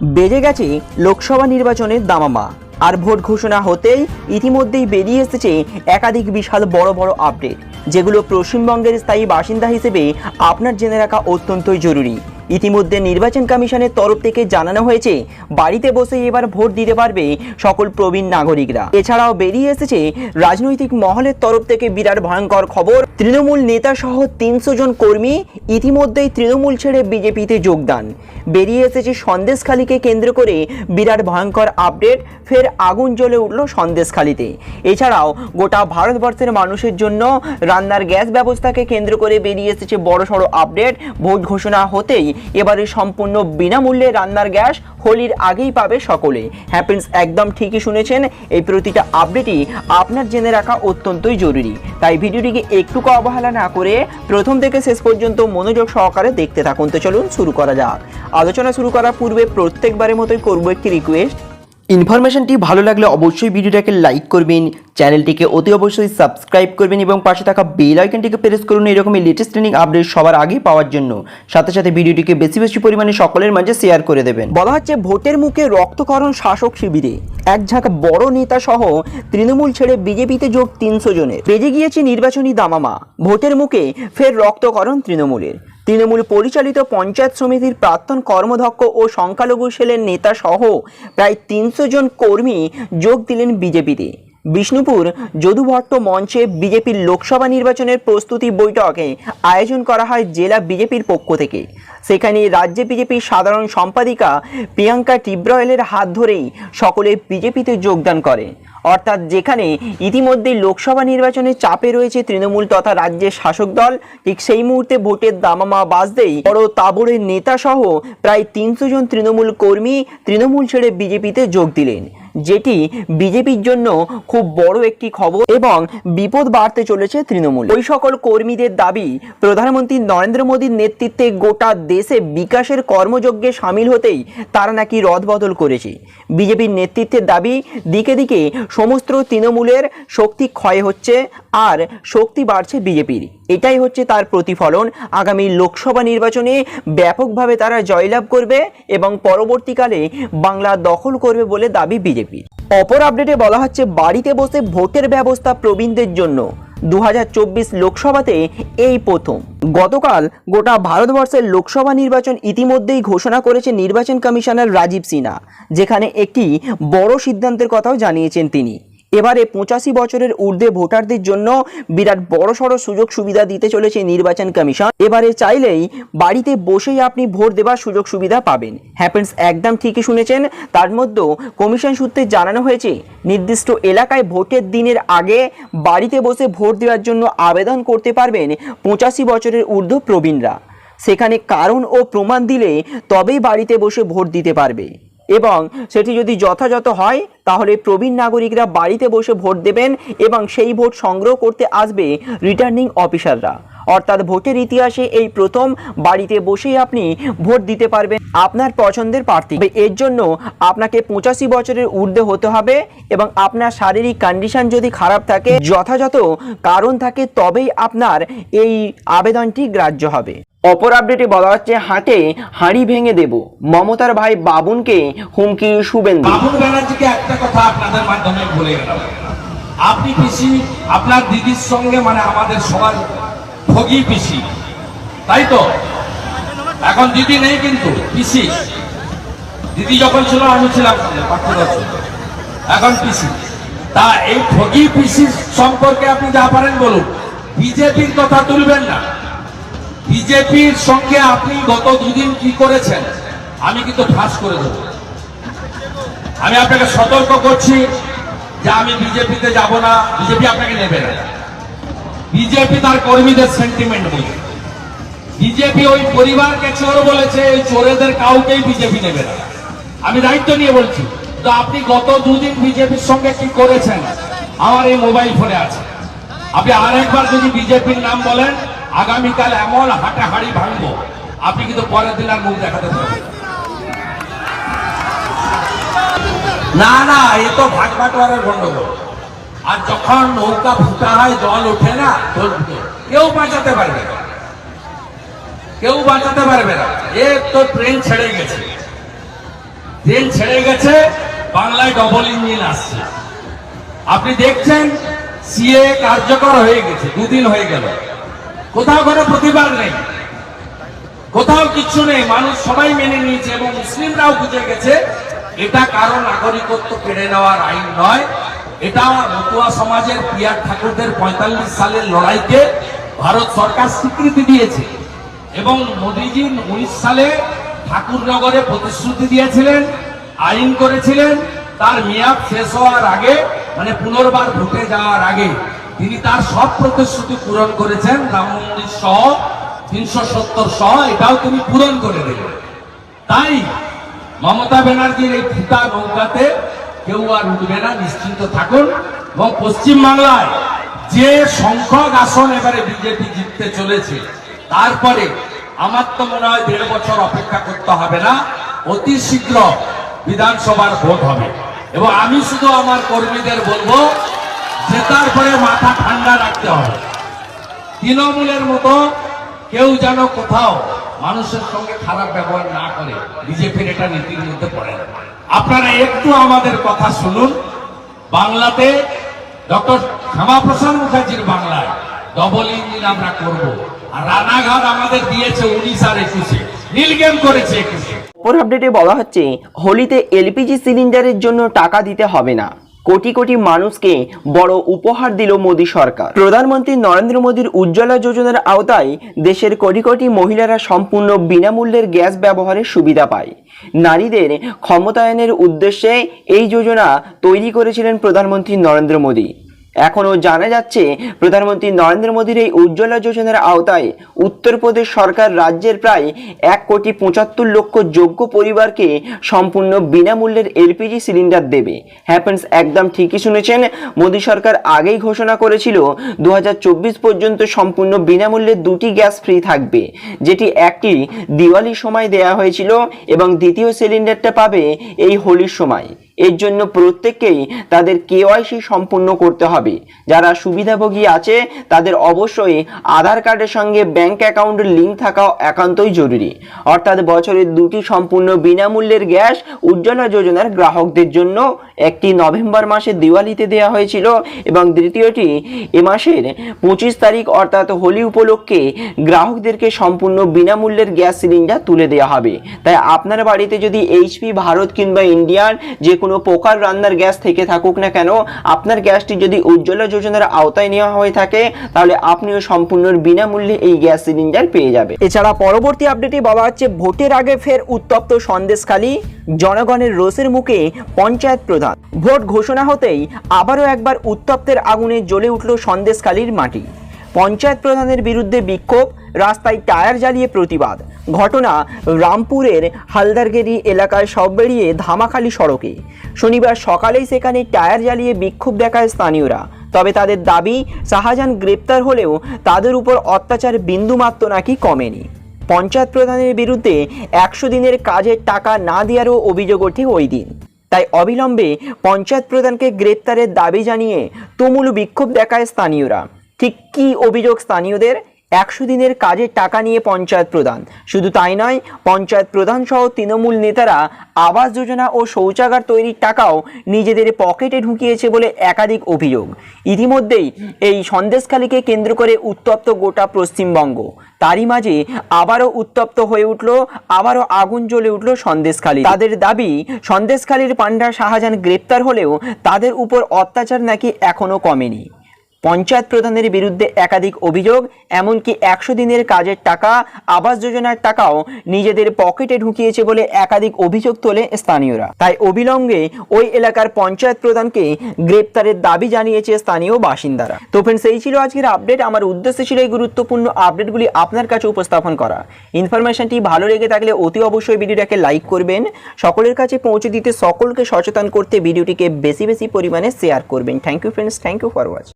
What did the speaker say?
বেজে গেছে লোকসভা নির্বাচনের দামামা। আর ভোট ঘোষণা হতেই ইতিমধ্যেই বেরিয়ে এসেছে একাধিক বিশাল বড় বড় আপডেট, যেগুলো পশ্চিমবঙ্গের স্থায়ী বাসিন্দা হিসেবে আপনার জেনে রাখা অত্যন্তই জরুরি। ইতিমধ্যে নির্বাচন কমিশনের তরফ থেকে জানানো হয়েছে, বাড়িতে বসে এবার ভোট দিতে পারবে সকল প্রবীণ নাগরিকরা। এছাড়াও বেরিয়ে এসেছে রাজনৈতিক মহলের তরফ থেকে বিরাট ভয়ঙ্কর খবর। তৃণমূল নেতা সহ তিনশো জন কর্মী ইতিমধ্যেই তৃণমূল ছেড়ে বিজেপিতে যোগদান। বেরিয়ে এসেছে সন্দেশখালীকে কেন্দ্র করে বিরাট ভয়ঙ্কর আপডেট, ফের আগুন জ্বলে উঠল সন্দেশখালীতে। এছাড়াও গোটা ভারতবর্ষের মানুষের জন্য রান্নার গ্যাস ব্যবস্থাকে কেন্দ্র করে বেরিয়ে এসেছে বড় বড়সড় আপডেট। ভোট ঘোষণা হতেই এবারে সম্পূর্ণ বিনামূল্যে রান্নার গ্যাস হোলির আগেই পাবে সকলে। হ্যাঁ ফ্রেন্ডস একদম ঠিকই শুনেছেন। এই প্রতিটা আপডেটই আপনার জেনে রাখা অত্যন্তই জরুরি। তাই ভিডিওটিকে একটুকু অবহেলা না করে প্রথম থেকে শেষ পর্যন্ত মনোযোগ সহকারে দেখতে থাকুন। তো চলুন শুরু করা যাক। আলোচনা শুরু করার পূর্বে প্রত্যেকবারের মতোই করব একটি রিকোয়েস্ট ইনফরমেশনটি ভালো লাগলে অবশ্যই ভিডিওটাকে লাইক করবেন, চ্যানেলটিকে অতি অবশ্যই সাবস্ক্রাইব করবেন এবং পাশে থাকা বেল আইকনটিকে প্রেস করুন এরকমই লেটেস্ট ট্রেনিং আপডেট সবার আগে পাওয়ার জন্য। সাথে সাথে ভিডিওটিকে বেশি বেশি পরিমাণে সকলের মাঝে শেয়ার করে দেবেন। বলা হচ্ছে ভোটের মুখে রক্তকরণ শাসক শিবিরে। এক ঝাঁক বড় নেতা সহ তৃণমূল ছেড়ে বিজেপিতে যোগ তিনশো জনের। বেজে গিয়েছে নির্বাচনী দামামা। ভোটের মুখে ফের রক্তকরণ তৃণমূলের। তৃণমূল পরিচালিত পঞ্চায়েত সমিতির প্রাক্তন কর্মধ্যক্ষ ও সংখ্যালঘু সেলের নেতাসহ প্রায় তিনশো জন কর্মী যোগ দিলেন বিজেপিতে। বিষ্ণুপুর যদুভট্ট মঞ্চে বিজেপির লোকসভা নির্বাচনের প্রস্তুতি বৈঠকে আয়োজন করা হয় জেলা বিজেপির পক্ষ থেকে। সেখানে রাজ্যে বিজেপির সাধারণ সম্পাদিকা প্রিয়াঙ্কা টিব্রয়েলের হাত ধরেই সকলে বিজেপিতে যোগদান করে। অর্থাৎ যেখানে ইতিমধ্যে লোকসভা নির্বাচনে চাপে রয়েছে তৃণমূল তথা রাজ্যের শাসক দল, ঠিক সেই মুহূর্তে ভোটের দামামা বাজতেই বড় তাবড়ের নেতা সহ প্রায় তিনশো জন তৃণমূল কর্মী তৃণমূল ছেড়ে বিজেপিতে যোগ দিলেন। যেটি বিজেপির জন্য খুব বড় একটি খবর এবং বিপদ বাড়তে চলেছে তৃণমূল। ওই সকল কর্মীদের দাবি, প্রধানমন্ত্রী নরেন্দ্র মোদীর নেতৃত্বে গোটা দেশে বিকাশের কর্মযজ্ঞে সামিল হতেই তারা নাকি রদবদল করেছে। বিজেপির নেতৃত্বের দাবি, দিকে দিকে সমস্ত তৃণমূলের শক্তি ক্ষয় হচ্ছে আর শক্তি বাড়ছে বিজেপির। এটাই হচ্ছে তার প্রতিফলন। আগামী লোকসভা নির্বাচনে ব্যাপকভাবে তারা জয়লাভ করবে এবং পরবর্তীকালে বাংলা দখল করবে বলে দাবি বিজেপির অপর আপডেটে বলা হচ্ছে, বাড়িতে বসে ভোটের ব্যবস্থা প্রবীণদের জন্য। দু হাজার চব্বিশ লোকসভাতে এই প্রথম। গতকাল গোটা ভারতবর্ষের লোকসভা নির্বাচন ইতিমধ্যেই ঘোষণা করেছে নির্বাচন কমিশনার রাজীব সিনহা, যেখানে একটি বড় সিদ্ধান্তের কথাও জানিয়েছেন তিনি। এবারে পঁচাশি বছরের ঊর্ধ্বে ভোটারদের জন্য বিরাট বড় সড় সুযোগ সুবিধা দিতে চলেছে নির্বাচন কমিশন। এবারে চাইলেই বাড়িতে বসেই আপনি ভোট দেওয়ার সুযোগ সুবিধা পাবেন। হ্যাপেন্স একদম ঠিকই শুনেছেন, তার মধ্যেও কমিশন সূত্রে জানানো হয়েছে, নির্দিষ্ট এলাকায় ভোটের দিনের আগে বাড়িতে বসে ভোট দেওয়ার জন্য আবেদন করতে পারবেন পঁচাশি বছরের ঊর্ধ্ব প্রবীণরা। সেখানে কারণ ও প্রমাণ দিলে তবেই বাড়িতে বসে ভোট দিতে পারবে। এবং সেটি যদি যথাযথ হয়, তাহলে প্রবীণ নাগরিকরা বাড়িতে বসে ভোট দেবেন এবং সেই ভোট সংগ্রহ করতে আসবে রিটার্নিং অফিসাররা অর্থাৎ ভোটের ইতিহাসে এই প্রথম বাড়িতে বসেই আপনি ভোট দিতে পারবেন আপনার পছন্দের প্রার্থী। এর জন্য আপনাকে পঁচাশি বছরের ঊর্ধ্বে হতে হবে এবং আপনার শারীরিক কন্ডিশন যদি খারাপ থাকে, যথাযথ কারণ থাকে, তবেই আপনার এই আবেদনটি গ্রাহ্য হবে। অপর আপডেটে বলা হচ্ছে, হাটে হাঁড়ি ভেঙে দেব। মমতার ভাই বাবুনকে হুমকি শুভেন্দু। বাবুল ব্যানার্জিকে একটা কথা আপনাদের মাধ্যমে বলে গেলাম। আপনি পিসি, আপনার দিদির সঙ্গে মানে আমাদের সবার ভোগী পিসি। তাই তো? এখন দিদি নেই কিন্তু, পিসি। দিদি যখন ছিল, আমি ছিলাম এখন পিসি। তা এই ভোগী পিসি সম্পর্কে আপনি যা পারেন বলুন। বিজেপির কথা তুলবেন না। বিজেপির সঙ্গে আপনি গত দুদিন কি করেছেন? আমি কিন্তু ফাঁস করে দেবো। আমি আপনাকে সতর্ক করছি যে আমি বিজেপিতে যাব না, বিজেপি আপনাকে নেবে না। বিজেপি তার কর্মীদের সেন্টিমেন্ট বুঝে। বিজেপি ওই পরিবারকে চোর বলেছে, এই চোরেদের কাউকেই বিজেপি নেবে না। আমি দায়িত্ব নিয়ে বলছি তো আপনি গত দুদিন বিজেপির সঙ্গে কি করেছেন? আমার এই মোবাইল ফোনে আছে। আপনি আরেকবার যদি বিজেপির নাম বলেন আগামীকাল এমন হাঁটাহাড়ি ভাঙবো। আপনি কিন্তু পরের দিন আর মুখ দেখাতে পারবেন না। না এ তো ভাগ বাটোয়ারের গন্ডগোল। আর যখন নৌকা ফুটা হয়, জল ওঠে না কেউ বাঁচাতে পারবে না। কেউ বাঁচাতে পারবে না। এ তো ট্রেন ছেড়ে গেছে। ট্রেন ছেড়ে গেছে, বাংলায় ডবল ইঞ্জিন আসছে। আপনি দেখছেন, সিএ কার্যকর হয়ে গেছে, দুদিন হয়ে গেল। কোথাও কোনো প্রতিবাদ নেই। কোথাও কিচ্ছু নেই। মানুষ সবাই মেনে নিয়েছে এবং মুসলিমরাও বুঝে গেছে, এটা কারও নাগরিকত্ব কেড়ে নেওয়ার আইন নয়। এটা মতুয়া সমাজের পিয়ার ঠাকুরদের পঁয়তাল্লিশ সালের লড়াইকে ভারত সরকার স্বীকৃতি দিয়েছে এবং মোদীজি উনিশ সালে ঠাকুরনগরে প্রতিশ্রুতি দিয়েছিলেন, আইন করেছিলেন। তার মেয়াদ শেষ হওয়ার আগে মানে পুনর্বার ভোটে যাওয়ার আগে তিনি তার সব প্রতিশ্রুতি পূরণ করেছেন রাম মন্দির সহ, তিনশো সত্তর সহ, এটাও তিনি পূরণ করে দিলেন। তাই মমতা ব্যানার্জির এই ফুটা নৌকাতে কেউ আর উঠবে না, নিশ্চিন্ত থাকুন। এবং পশ্চিম বাংলায় যে সংখ্যক আসন এবারে বিজেপি জিততে চলেছে, তারপরে আমার তো মনে হয় দেড় বছর অপেক্ষা করতে হবে না, অতি শীঘ্র বিধানসভার ভোট হবে। এবং আমি শুধু আমার কর্মীদের বলব যে তারপরে মাথা ঠান্ডা রাখতে হবে। তৃণমূলের মতো কেউ যেন কোথাও মানুষের সঙ্গে খারাপ ব্যবহার না করে, বিজেপির এটা নীতির মধ্যে পড়ে আপনারা একটু আমাদের কথা শুনুন। বাংলাতে ডক্টর শ্যামাপ্রসাদ মুখার্জির বাংলায় ডবল ইঞ্জিন আমরা করব। আর রানাঘাট আমাদের দিয়েছে উনিশ আর একুশে। নীলগেম করেছে একুশে। অপর আপডেটে বলা হচ্ছে, হোলিতে এলপিজি সিলিন্ডারের জন্য টাকা দিতে হবে না। কোটি কোটি মানুষকে বড় উপহার দিল মোদী সরকার। প্রধানমন্ত্রী নরেন্দ্র মোদীর উজ্জ্বলা যোজনার আওতায় দেশের কোটি কোটি মহিলারা সম্পূর্ণ বিনামূল্যের গ্যাস ব্যবহারের সুবিধা পায়। নারীদের ক্ষমতায়নের উদ্দেশ্যে এই যোজনা তৈরি করেছিলেন প্রধানমন্ত্রী নরেন্দ্র মোদী। এখনও জানা যাচ্ছে প্রধানমন্ত্রী নরেন্দ্র মোদীর এই উজ্জ্বলা যোজনার আওতায় উত্তরপ্রদেশ সরকার রাজ্যের প্রায় এক কোটি পঁচাত্তর লক্ষ যোগ্য পরিবারকে সম্পূর্ণ বিনামূল্যের এলপিজি সিলিন্ডার দেবে। হ্যাপেন্স একদম ঠিকই শুনেছেন। মোদী সরকার আগেই ঘোষণা করেছিল দু হাজার চব্বিশ পর্যন্ত সম্পূর্ণ বিনামূল্যে দুটি গ্যাস ফ্রি থাকবে, যেটি একটি দিওয়ালির সময় দেয়া হয়েছিল এবং দ্বিতীয় সিলিন্ডারটা পাবে এই হোলির সময়। এর জন্য প্রত্যেককেই তাদের কেওয়াইসি সম্পূর্ণ করতে হবে। যারা সুবিধাভোগী আছে, তাদের অবশ্যই আধার কার্ডের সঙ্গে ব্যাংক অ্যাকাউন্টের লিঙ্ক থাকা একান্তই জরুরি। অর্থাৎ বছরের দুটি সম্পূর্ণ বিনামূল্যের গ্যাস উজ্জ্বলা যোজনার গ্রাহকদের জন্য একটি নভেম্বর মাসে দিওয়ালিতে দেওয়া হয়েছিল এবং দ্বিতীয়টি এ মাসের পঁচিশ তারিখ অর্থাৎ হোলি উপলক্ষে গ্রাহকদেরকে সম্পূর্ণ বিনামূল্যের গ্যাস সিলিন্ডার তুলে দেওয়া হবে। তাই আপনার বাড়িতে যদি এইচপি, ভারত কিংবা ইন্ডিয়ান যে কোনো প্রকার রান্নার গ্যাস থেকে থাকুক না কেন, আপনার গ্যাসটি যদি উজ্জ্বলা যোজনার আওতায় নেওয়া হয়ে থাকে, তাহলে আপনিও সম্পূর্ণ বিনামূল্যে এই গ্যাস সিলিন্ডার পেয়ে যাবে এছাড়া পরবর্তী আপডেটে বলা হচ্ছে, ভোটের আগে ফের উত্তপ্ত সন্দেশখালী। জনগণের রোষের মুখে পঞ্চায়েত প্রধান। ভোট ঘোষণা হতেই আবারও একবার উত্তপ্তের আগুনে জ্বলে উঠল সন্দেশখালীর মাটি। পঞ্চায়েত প্রধানের বিরুদ্ধে বিক্ষোভ, রাস্তায় টায়ার জ্বালিয়ে প্রতিবাদ। ঘটনা রামপুরের হালদারগেরি এলাকায় সব বেরিয়ে ধামাখালি সড়কে। শনিবার সকালেই সেখানে টায়ার জ্বালিয়ে বিক্ষোভ দেখায় স্থানীয়রা। তবে তাদের দাবি, শাহজাহান গ্রেপ্তার হলেও তাদের উপর অত্যাচার বিন্দুমাত্র নাকি কমেনি। পঞ্চায়েত প্রধানের বিরুদ্ধে একশো দিনের কাজের টাকা না দেওয়ারও অভিযোগ ওঠে ওই দিন। তাই অবিলম্বে পঞ্চায়েত প্রধানকে গ্রেপ্তারের দাবি জানিয়ে তুমুল বিক্ষোভ দেখায় স্থানীয়রা। ঠিক কী অভিযোগ স্থানীয়দের? একশো দিনের কাজের টাকা নিয়ে পঞ্চায়েত প্রধান। শুধু তাই নয়, পঞ্চায়েত প্রধান সহ তৃণমূল নেতারা আবাস যোজনা ও শৌচাগার তৈরির টাকাও নিজেদের পকেটে ঢুকিয়েছে বলে একাধিক অভিযোগ। ইতিমধ্যেই এই সন্দেশখালীকে কেন্দ্র করে উত্তপ্ত গোটা পশ্চিমবঙ্গ। তারই মাঝে আবারও উত্তপ্ত হয়ে উঠল, আবারও আগুন জ্বলে উঠল সন্দেশখালী। তাদের দাবি, সন্দেশখালীর পান্ডা শাহজাহান গ্রেপ্তার হলেও তাদের উপর অত্যাচার নাকি এখনও কমেনি। পঞ্চায়েত প্রধানের বিরুদ্ধে একাধিক অভিযোগ, এমনকি একশো দিনের কাজের টাকা, আবাস যোজনার টাকাও নিজেদের পকেটে ঢুকিয়েছে বলে একাধিক অভিযোগ তোলে স্থানীয়রা। তাই অবিলম্বে ওই এলাকার পঞ্চায়েত প্রধানকে গ্রেপ্তারের দাবি জানিয়েছে স্থানীয় বাসিন্দারা। তো ফ্রেন্ডস এই ছিল আজকের আপডেট আমার উদ্দেশ্য ছিল এই গুরুত্বপূর্ণ আপডেটগুলি আপনার কাছে উপস্থাপন করা। ইনফরমেশনটি ভালো লেগে থাকলে অতি অবশ্যই ভিডিওটাকে লাইক করবেন। সকলের কাছে পৌঁছে দিতে সকলকে সচেতন করতে ভিডিওটিকে বেশি বেশি পরিমাণে শেয়ার করবেন। Thank you friends thank you for watch